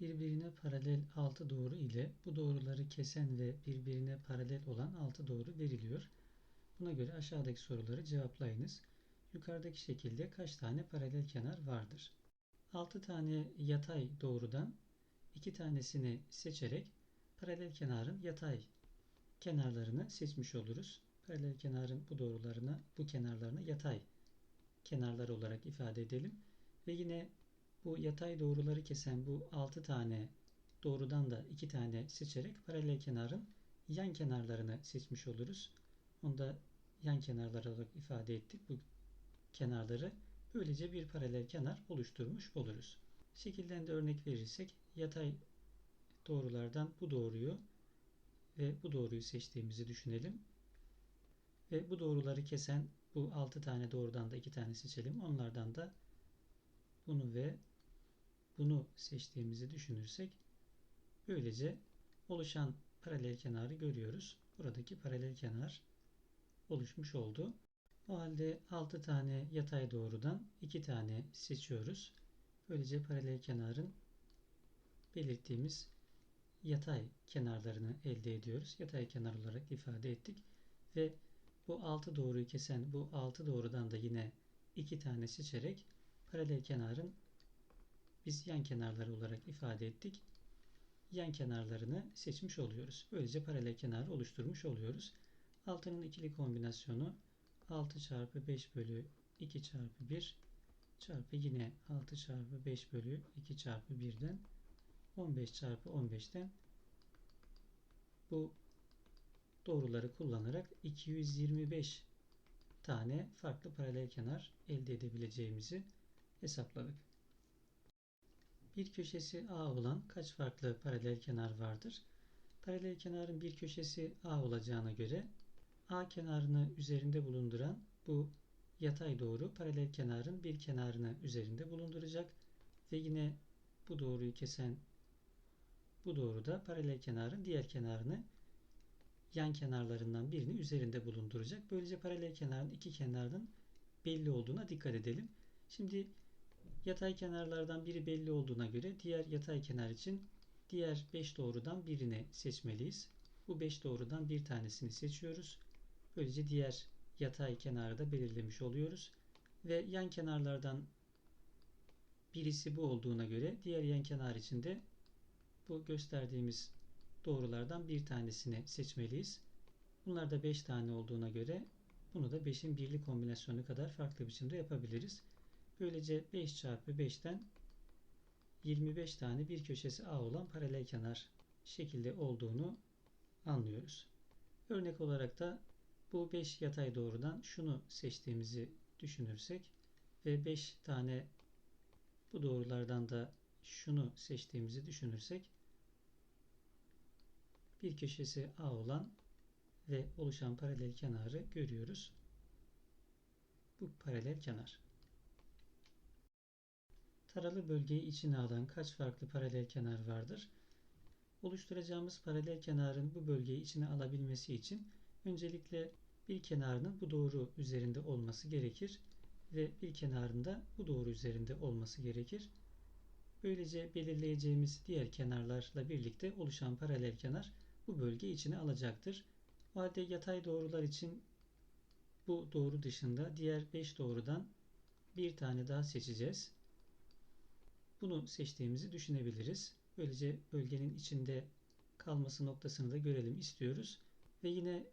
Birbirine paralel 6 doğru ile bu doğruları kesen ve birbirine paralel olan 6 doğru veriliyor. Buna göre aşağıdaki soruları cevaplayınız. Yukarıdaki şekilde kaç tane paralel kenar vardır? 6 tane yatay doğrudan 2 tanesini seçerek paralel kenarın yatay kenarlarını seçmiş oluruz. Paralel kenarın bu doğrularına, bu kenarlarına yatay kenarlar olarak ifade edelim. Ve yine bu yatay doğruları kesen bu 6 tane doğrudan da 2 tane seçerek paralel kenarın yan kenarlarını seçmiş oluruz. Onu da yan kenarlar olarak ifade ettik. Bu kenarları böylece bir paralel kenar oluşturmuş oluruz. Şekilden de örnek verirsek yatay doğrulardan bu doğruyu ve bu doğruyu seçtiğimizi düşünelim. Ve bu doğruları kesen bu 6 tane doğrudan da 2 tane seçelim. Onlardan da bunu ve bunu seçtiğimizi düşünürsek böylece oluşan paralel kenarı görüyoruz. Buradaki paralel kenar oluşmuş oldu. O halde 6 tane yatay doğrudan 2 tane seçiyoruz. Böylece paralel kenarın belirttiğimiz yatay kenarlarını elde ediyoruz. Yatay kenar olarak ifade ettik. Ve bu 6 doğruyu kesen bu 6 doğrudan da yine 2 tane seçerek paralel kenarın biz yan kenarları olarak ifade ettik. Yan kenarlarını seçmiş oluyoruz. Böylece paralel kenar oluşturmuş oluyoruz. 6'nın ikili kombinasyonu 6 çarpı 5 bölü 2 çarpı 1 çarpı yine 6 çarpı 5 bölü 2 çarpı 1'den 15 çarpı 15'ten bu doğruları kullanarak 225 tane farklı paralel kenar elde edebileceğimizi hesapladık. Bir köşesi A olan kaç farklı paralel kenar vardır? Paralel kenarın bir köşesi A olacağına göre A kenarını üzerinde bulunduran bu yatay doğru paralel kenarın bir kenarını üzerinde bulunduracak ve yine bu doğruyu kesen bu doğru da paralel kenarın diğer kenarını yan kenarlarından birini üzerinde bulunduracak. Böylece paralel kenarın iki kenarının belli olduğuna dikkat edelim. Şimdi yatay kenarlardan biri belli olduğuna göre diğer yatay kenar için diğer 5 doğrudan birini seçmeliyiz. Bu 5 doğrudan bir tanesini seçiyoruz. Böylece diğer yatay kenarı da belirlemiş oluyoruz. Ve yan kenarlardan birisi bu olduğuna göre diğer yan kenar için de bu gösterdiğimiz doğrulardan bir tanesini seçmeliyiz. Bunlar da 5 tane olduğuna göre bunu da 5'in birli kombinasyonu kadar farklı biçimde yapabiliriz. Böylece 5 çarpı 5'ten 25 tane bir köşesi A olan paralel kenar şekilde olduğunu anlıyoruz. Örnek olarak da bu 5 yatay doğrudan şunu seçtiğimizi düşünürsek ve 5 tane bu doğrulardan da şunu seçtiğimizi düşünürsek bir köşesi A olan ve oluşan paralel kenarı görüyoruz. Bu paralel kenar. Taralı bölgeyi içine alan kaç farklı paralel kenar vardır? Oluşturacağımız paralel kenarın bu bölgeyi içine alabilmesi için öncelikle bir kenarının bu doğru üzerinde olması gerekir ve bir kenarında bu doğru üzerinde olması gerekir. Böylece belirleyeceğimiz diğer kenarlarla birlikte oluşan paralel kenar bu bölge içine alacaktır. O halde yatay doğrular için bu doğru dışında diğer 5 doğrudan bir tane daha seçeceğiz. Bunu seçtiğimizi düşünebiliriz. Böylece bölgenin içinde kalması noktasını da görelim istiyoruz. Ve yine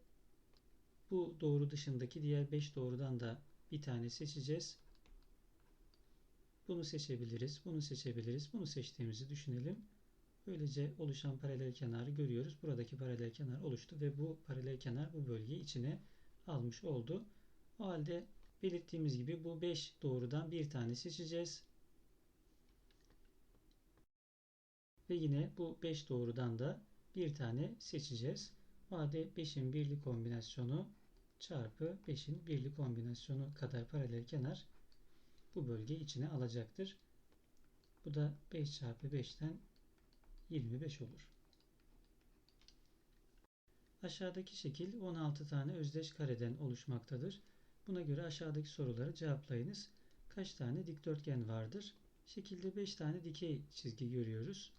bu doğru dışındaki diğer 5 doğrudan da bir tane seçeceğiz. Bunu seçebiliriz, bunu seçebiliriz, bunu seçtiğimizi düşünelim. Böylece oluşan paralel kenarı görüyoruz. Buradaki paralel kenar oluştu ve bu paralel kenar bu bölgeyi içine almış oldu. O halde belirttiğimiz gibi bu 5 doğrudan bir tane seçeceğiz. Ve yine bu 5 doğrudan da bir tane seçeceğiz. O halde 5'in birli kombinasyonu çarpı 5'in birli kombinasyonu kadar paralel kenar bu bölge içine alacaktır. Bu da 5 çarpı 5'ten 25 olur. Aşağıdaki şekil 16 tane özdeş kareden oluşmaktadır. Buna göre aşağıdaki soruları cevaplayınız. Kaç tane dikdörtgen vardır? Şekilde 5 tane dikey çizgi görüyoruz.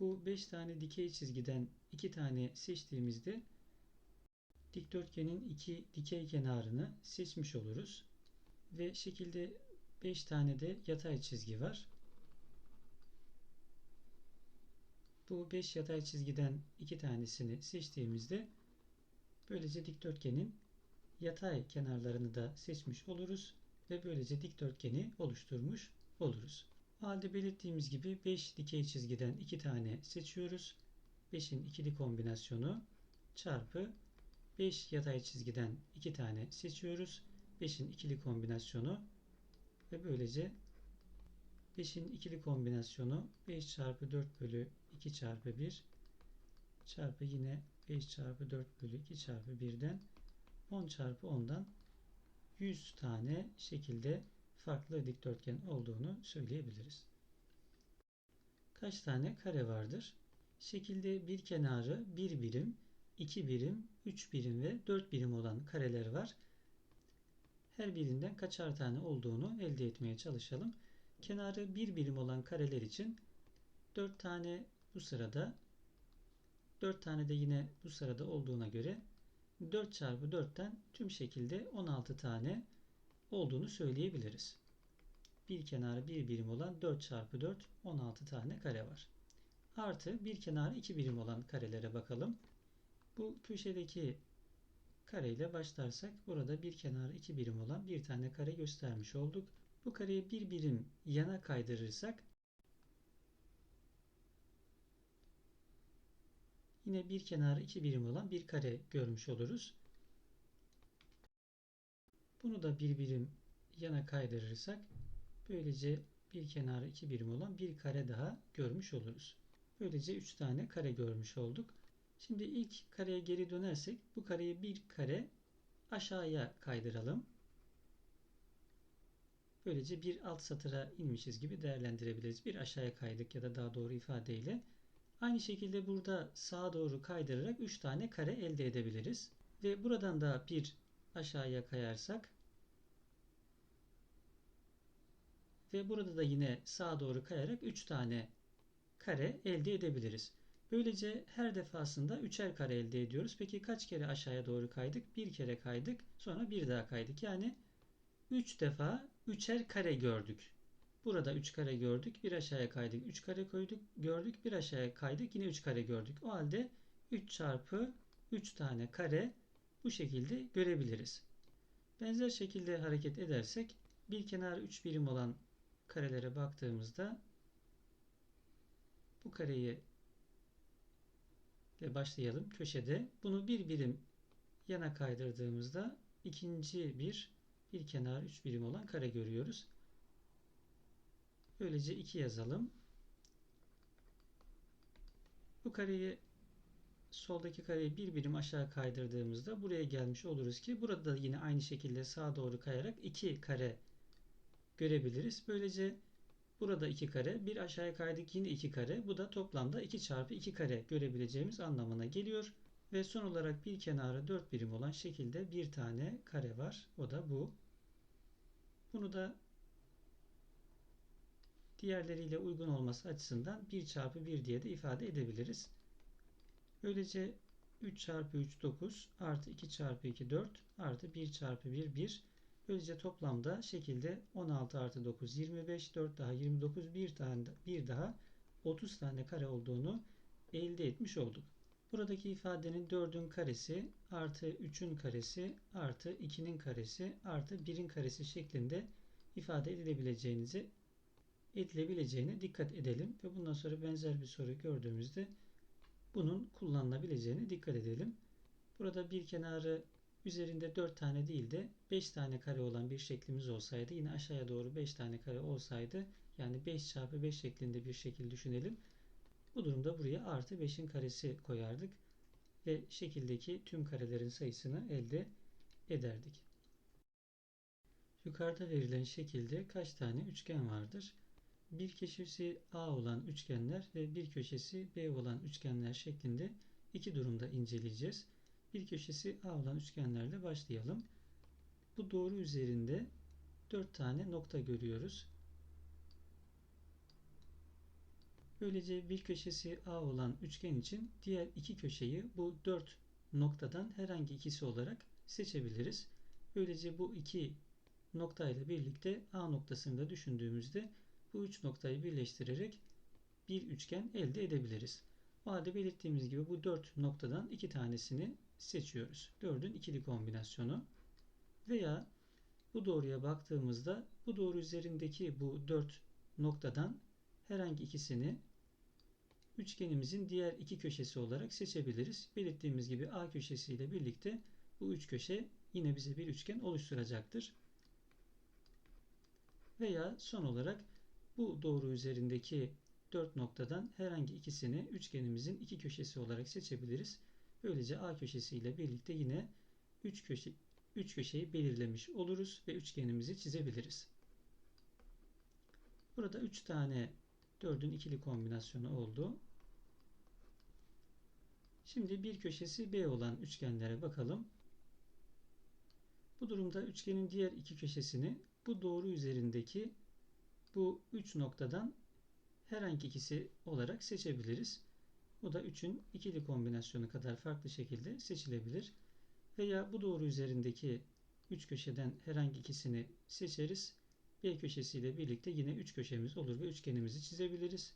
Bu 5 tane dikey çizgiden 2 tane seçtiğimizde dikdörtgenin iki dikey kenarını seçmiş oluruz. Ve şekilde 5 tane de yatay çizgi var. Bu 5 yatay çizgiden 2 tanesini seçtiğimizde böylece dikdörtgenin yatay kenarlarını da seçmiş oluruz ve böylece dikdörtgeni oluşturmuş oluruz. Halde belirttiğimiz gibi 5 dikey çizgiden 2 tane seçiyoruz. 5'in ikili kombinasyonu çarpı 5 yatay çizgiden 2 tane seçiyoruz. 5'in ikili kombinasyonu ve böylece 5'in ikili kombinasyonu 5 çarpı 4 bölü 2 çarpı 1 çarpı yine 5 çarpı 4 bölü 2 çarpı 1'den 10 çarpı 10'dan 100 tane şekilde farklı dikdörtgen olduğunu söyleyebiliriz. Kaç tane kare vardır? Şekilde bir kenarı 1 birim, 2 birim, 3 birim ve 4 birim olan kareler var. Her birinden kaçar tane olduğunu elde etmeye çalışalım. Kenarı 1 birim olan kareler için 4 tane bu sırada 4 tane de yine bu sırada olduğuna göre 4 çarpı 4'ten tüm şekilde 16 tane olduğunu söyleyebiliriz. Bir kenarı bir birim olan 4 çarpı 4 16 tane kare var. Artı bir kenarı 2 birim olan karelere bakalım. Bu köşedeki kareyle başlarsak burada bir kenarı 2 birim olan bir tane kare göstermiş olduk. Bu kareyi bir birim yana kaydırırsak yine bir kenarı 2 birim olan bir kare görmüş oluruz. Bunu da bir birim yana kaydırırsak böylece bir kenarı 2 birim olan bir kare daha görmüş oluruz. Böylece 3 tane kare görmüş olduk. Şimdi ilk kareye geri dönersek bu kareyi bir kare aşağıya kaydıralım. Böylece bir alt satıra inmişiz gibi değerlendirebiliriz. Bir aşağıya kaydık ya da daha doğru ifadeyle. Aynı şekilde burada sağa doğru kaydırarak 3 tane kare elde edebiliriz. Ve buradan da bir aşağıya kayarsak ve burada da yine sağa doğru kayarak 3 tane kare elde edebiliriz. Böylece her defasında üçer kare elde ediyoruz. Peki kaç kere aşağıya doğru kaydık? Bir kere kaydık. Sonra bir daha kaydık. Yani 3 defa üçer kare gördük. Burada 3 kare gördük. Bir aşağıya kaydık. 3 kare koyduk. Gördük. Bir aşağıya kaydık. Yine 3 kare gördük. O halde 3 çarpı 3 tane kare bu şekilde görebiliriz. Benzer şekilde hareket edersek bir kenarı 3 birim olan karelere baktığımızda bu kareyi ile başlayalım köşede. Bunu bir birim yana kaydırdığımızda ikinci bir bir kenar 3 birim olan kare görüyoruz. Böylece 2 yazalım. Bu kareyi soldaki kareyi bir birim aşağı kaydırdığımızda buraya gelmiş oluruz ki burada da yine aynı şekilde sağa doğru kayarak 2 kare görebiliriz. Böylece burada 2 kare, bir aşağıya kaydık yine 2 kare. Bu da toplamda 2 çarpı 2 kare görebileceğimiz anlamına geliyor. Ve son olarak bir kenarı 4 birim olan şekilde bir tane kare var. O da bu. Bunu da diğerleriyle uygun olması açısından 1 çarpı 1 diye de ifade edebiliriz. Böylece 3 çarpı 3 9 artı 2 çarpı 2 4 artı 1 çarpı 1 1 Böylece toplamda şekilde 16 artı 9 25 4 daha 29 bir tane bir daha 30 tane kare olduğunu elde etmiş olduk. Buradaki ifadenin 4'ün karesi artı 3'ün karesi artı 2'nin karesi artı 1'in karesi şeklinde ifade edilebileceğinizi edilebileceğine dikkat edelim ve bundan sonra benzer bir soru gördüğümüzde bunun kullanılabileceğine dikkat edelim. Burada bir kenarı üzerinde 4 tane değil de 5 tane kare olan bir şeklimiz olsaydı yine aşağıya doğru 5 tane kare olsaydı yani 5 çarpı 5 şeklinde bir şekil düşünelim. Bu durumda buraya artı 5'in karesi koyardık ve şekildeki tüm karelerin sayısını elde ederdik. Yukarıda verilen şekilde kaç tane üçgen vardır? Bir köşesi A olan üçgenler ve bir köşesi B olan üçgenler şeklinde iki durumda inceleyeceğiz. Bir köşesi A olan üçgenlerle başlayalım. Bu doğru üzerinde 4 tane nokta görüyoruz. Böylece bir köşesi A olan üçgen için diğer iki köşeyi bu dört noktadan herhangi ikisi olarak seçebiliriz. Böylece bu iki noktayla birlikte A noktasını da düşündüğümüzde bu üç noktayı birleştirerek bir üçgen elde edebiliriz. O halde belirttiğimiz gibi bu dört noktadan iki tanesini seçiyoruz. Dördün ikili kombinasyonu veya bu doğruya baktığımızda bu doğru üzerindeki bu dört noktadan herhangi ikisini üçgenimizin diğer iki köşesi olarak seçebiliriz. Belirttiğimiz gibi A köşesi ile birlikte bu üç köşe yine bize bir üçgen oluşturacaktır. Veya son olarak bu doğru üzerindeki dört noktadan herhangi ikisini üçgenimizin iki köşesi olarak seçebiliriz. Böylece A köşesi ile birlikte yine üç köşe üç köşeyi belirlemiş oluruz ve üçgenimizi çizebiliriz. Burada üç tane dördün ikili kombinasyonu oldu. Şimdi bir köşesi B olan üçgenlere bakalım. Bu durumda üçgenin diğer iki köşesini bu doğru üzerindeki bu üç noktadan herhangi ikisi olarak seçebiliriz. Bu da 3'ün ikili kombinasyonu kadar farklı şekilde seçilebilir. Veya bu doğru üzerindeki 3 köşeden herhangi ikisini seçeriz. B köşesiyle birlikte yine 3 köşemiz olur ve üçgenimizi çizebiliriz.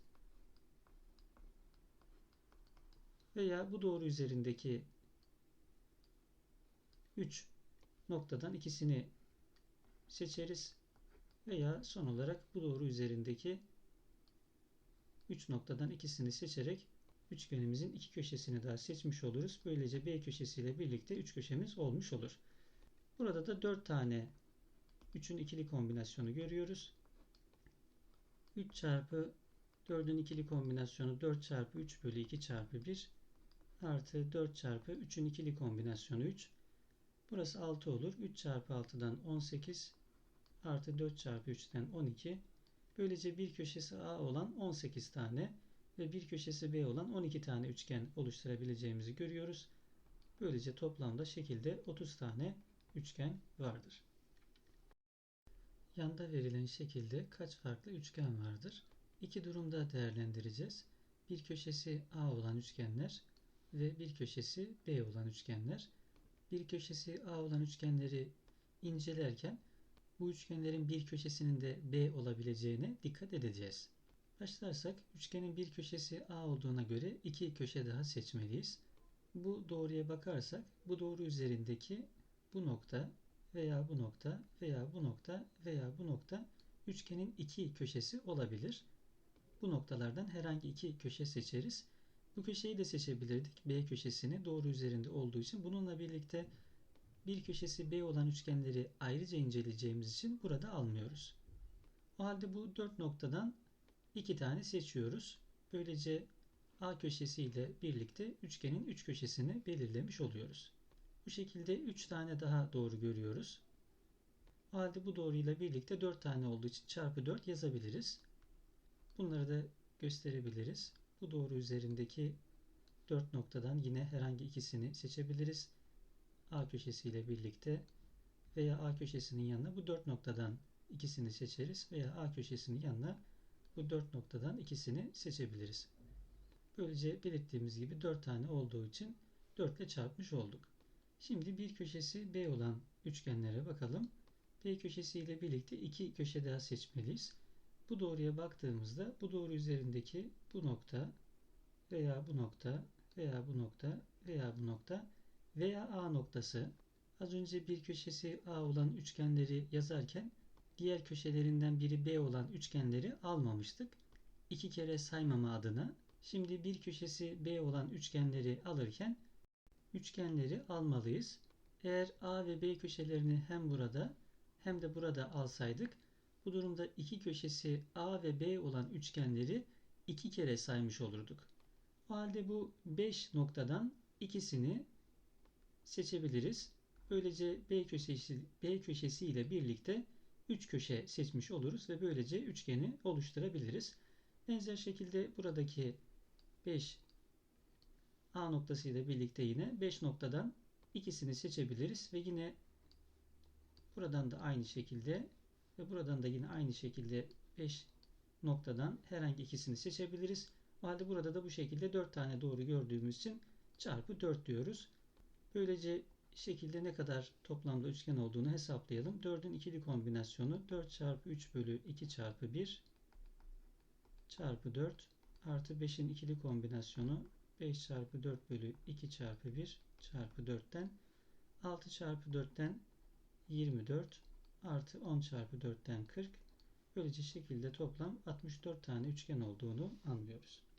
Veya bu doğru üzerindeki 3 noktadan ikisini seçeriz. Veya son olarak bu doğru üzerindeki 3 noktadan ikisini seçerek üçgenimizin iki köşesini daha seçmiş oluruz. Böylece B köşesiyle birlikte üç köşemiz olmuş olur. Burada da 4 tane 3'ün ikili kombinasyonu görüyoruz. 3 çarpı 4'ün ikili kombinasyonu 4 çarpı 3 bölü 2 çarpı 1 artı 4 çarpı 3'ün ikili kombinasyonu 3. Burası 6 olur. 3 çarpı 6'dan 18 artı 4 çarpı 3'ten 12. Böylece bir köşesi A olan 18 tane ve bir köşesi B olan 12 tane üçgen oluşturabileceğimizi görüyoruz. Böylece toplamda şekilde 30 tane üçgen vardır. Yanda verilen şekilde kaç farklı üçgen vardır? İki durumda değerlendireceğiz. Bir köşesi A olan üçgenler ve bir köşesi B olan üçgenler. Bir köşesi A olan üçgenleri incelerken bu üçgenlerin bir köşesinin de B olabileceğine dikkat edeceğiz. Başlarsak üçgenin bir köşesi A olduğuna göre iki köşe daha seçmeliyiz. Bu doğruya bakarsak bu doğru üzerindeki bu nokta veya bu nokta veya bu nokta veya bu nokta üçgenin iki köşesi olabilir. Bu noktalardan herhangi iki köşe seçeriz. Bu köşeyi de seçebilirdik. B köşesini doğru üzerinde olduğu için bununla birlikte bir köşesi B olan üçgenleri ayrıca inceleyeceğimiz için burada almıyoruz. O halde bu dört noktadan iki tane seçiyoruz. Böylece A köşesi ile birlikte üçgenin üç köşesini belirlemiş oluyoruz. Bu şekilde üç tane daha doğru görüyoruz. O halde bu doğruyla birlikte dört tane olduğu için çarpı dört yazabiliriz. Bunları da gösterebiliriz. Bu doğru üzerindeki dört noktadan yine herhangi ikisini seçebiliriz. A köşesi ile birlikte veya A köşesinin yanına bu dört noktadan ikisini seçeriz veya A köşesinin yanına bu dört noktadan ikisini seçebiliriz. Böylece belirttiğimiz gibi dört tane olduğu için 4 ile çarpmış olduk. Şimdi bir köşesi B olan üçgenlere bakalım. B köşesi ile birlikte iki köşe daha seçmeliyiz. Bu doğruya baktığımızda bu doğru üzerindeki bu nokta veya bu nokta veya bu nokta veya bu nokta veya A noktası az önce bir köşesi A olan üçgenleri yazarken diğer köşelerinden biri B olan üçgenleri almamıştık. İki kere saymama adına şimdi bir köşesi B olan üçgenleri alırken üçgenleri almalıyız. Eğer A ve B köşelerini hem burada hem de burada alsaydık bu durumda iki köşesi A ve B olan üçgenleri iki kere saymış olurduk. O halde bu 5 noktadan ikisini seçebiliriz. Böylece B köşesi, B köşesi ile birlikte 3 köşe seçmiş oluruz ve böylece üçgeni oluşturabiliriz. Benzer şekilde buradaki 5 A noktası ile birlikte yine 5 noktadan ikisini seçebiliriz ve yine buradan da aynı şekilde ve buradan da yine aynı şekilde 5 noktadan herhangi ikisini seçebiliriz. O halde burada da bu şekilde 4 tane doğru gördüğümüz için çarpı 4 diyoruz. Böylece şekilde ne kadar toplamda üçgen olduğunu hesaplayalım. 4'ün ikili kombinasyonu 4 çarpı 3 bölü 2 çarpı 1 çarpı 4 artı 5'in ikili kombinasyonu 5 çarpı 4 bölü 2 çarpı 1 çarpı 4'ten 6 çarpı 4'ten 24 artı 10 çarpı 4'ten 40 böylece şekilde toplam 64 tane üçgen olduğunu anlıyoruz.